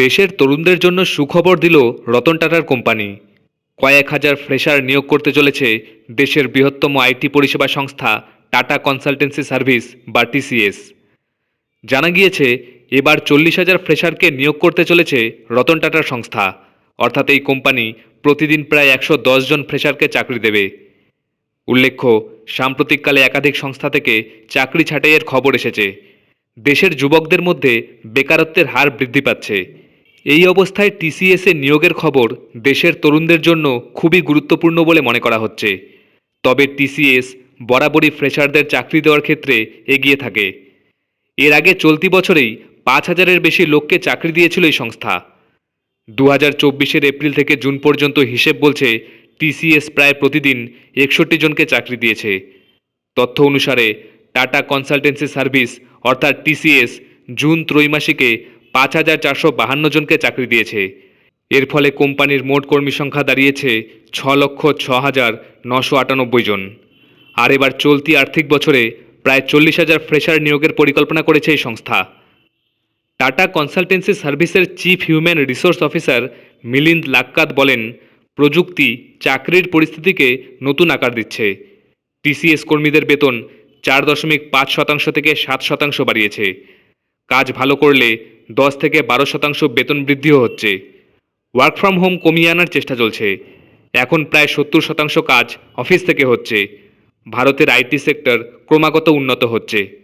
দেশের তরুণদের জন্য সুখবর দিল রতন টাটার কোম্পানি। কয়েক হাজার ফ্রেশার নিয়োগ করতে চলেছে দেশের বৃহত্তম আইটি পরিষেবা সংস্থা টাটা কনসালটেন্সি সার্ভিস, বা টিসিএস। জানা গিয়েছে, এবার চল্লিশ হাজার ফ্রেশারকে নিয়োগ করতে চলেছে রতন টাটার সংস্থা। অর্থাৎ এই কোম্পানি প্রতিদিন প্রায় একশো জন ফ্রেশারকে চাকরি দেবে। উল্লেখ্য, সাম্প্রতিককালে একাধিক সংস্থা থেকে চাকরি ছাঁটাইয়ের খবর এসেছে। দেশের যুবকদের মধ্যে বেকারত্বের হার বৃদ্ধি পাচ্ছে। এই অবস্থায় টিসিএসে নিয়োগের খবর দেশের তরুণদের জন্য খুবই গুরুত্বপূর্ণ বলে মনে করা হচ্ছে। তবে টিসিএস বরাবরই ফ্রেশারদের চাকরি দেওয়ার ক্ষেত্রে এগিয়ে থাকে। এর আগে চলতি বছরেই পাঁচ হাজারের বেশি লোককে চাকরি দিয়েছিল এই সংস্থা। দু হাজার চব্বিশের এপ্রিল থেকে জুন পর্যন্ত হিসেব বলছে টিসিএস প্রায় প্রতিদিন একষট্টি জনকে চাকরি দিয়েছে। তথ্য অনুসারে টাটা কনসালটেন্সি সার্ভিস অর্থাৎ টিসিএস জুন ত্রৈমাসিকে পাঁচ হাজার চারশো বাহান্ন জনকে চাকরি দিয়েছে। এর ফলে কোম্পানির মোট কর্মী সংখ্যা দাঁড়িয়েছে ছ লক্ষ ছ হাজার নশো আটানব্বই জন। আর এবার চলতি আর্থিক বছরে প্রায় চল্লিশ হাজার ফ্রেশার নিয়োগের পরিকল্পনা করেছে এই সংস্থা। টাটা কনসালটেন্সি সার্ভিসের chief human resource officer Milind Lakkad বলেন, প্রযুক্তি চাকরির পরিস্থিতিকে নতুন আকার দিচ্ছে। টিসিএস কর্মীদের বেতন চার দশমিক পাঁচ শতাংশ থেকে সাত শতাংশ বাড়িয়েছে। কাজ ভালো করলে দশ থেকে বারো শতাংশ বেতন বৃদ্ধিও হচ্ছে। ওয়ার্ক ফ্রম হোম কমিয়ে আনার চেষ্টা চলছে। এখন প্রায় সত্তর শতাংশ কাজ অফিস থেকে হচ্ছে। ভারতের আইটি সেক্টর ক্রমাগত উন্নত হচ্ছে।